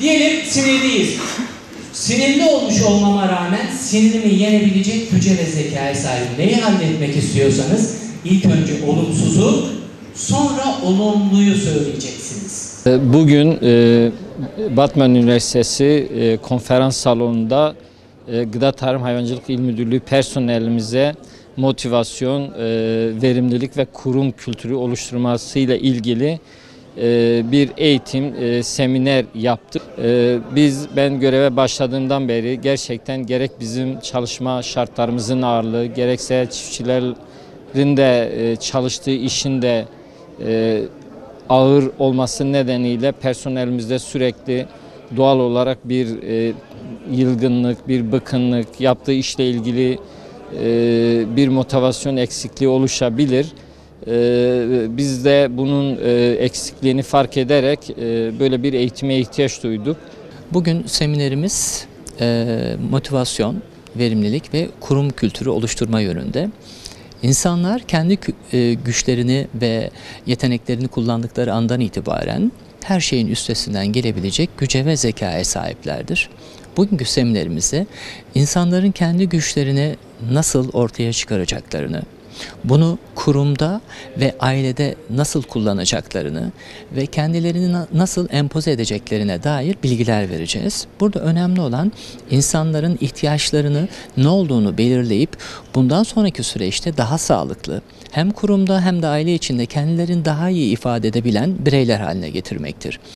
Diyelim sinirliyiz. Sinirli olmuş olmama rağmen sinirimi yenebilecek güce ve zekaya sahibim. Neyi halletmek istiyorsanız ilk önce olumsuzu sonra olumluyu söyleyeceksiniz. E, Bugün e, Batman Üniversitesi e, konferans salonunda e, Gıda Tarım Hayvancılık İl Müdürlüğü personelimize motivasyon, e, verimlilik ve kurum kültürü oluşturmasıyla ilgili e, bir eğitim, e, seminer yaptık. E, Biz ben göreve başladığımdan beri gerçekten gerek bizim çalışma şartlarımızın ağırlığı, gerekse çiftçilerin de e, çalıştığı işin de e, ağır olması nedeniyle personelimizde sürekli doğal olarak bir e, yılgınlık, bir bıkınlık, yaptığı işle ilgili bir motivasyon eksikliği oluşabilir. E, biz de bunun e, eksikliğini fark ederek e, böyle bir eğitime ihtiyaç duyduk. Bugün seminerimiz e, motivasyon, verimlilik ve kurum kültürü oluşturma yönünde. İnsanlar kendi e, güçlerini ve yeteneklerini kullandıkları andan itibaren her şeyin üstesinden gelebilecek güce ve zekaya sahiplerdir. Bugünkü seminerimizde insanların kendi güçlerini nasıl ortaya çıkaracaklarını, bunu kurumda ve ailede nasıl kullanacaklarını ve kendilerini na- nasıl empoze edeceklerine dair bilgiler vereceğiz. Burada önemli olan insanların ihtiyaçlarını ne olduğunu belirleyip bundan sonraki süreçte daha sağlıklı hem kurumda hem de aile içinde kendilerini daha iyi ifade edebilen bireyler haline getirmektir.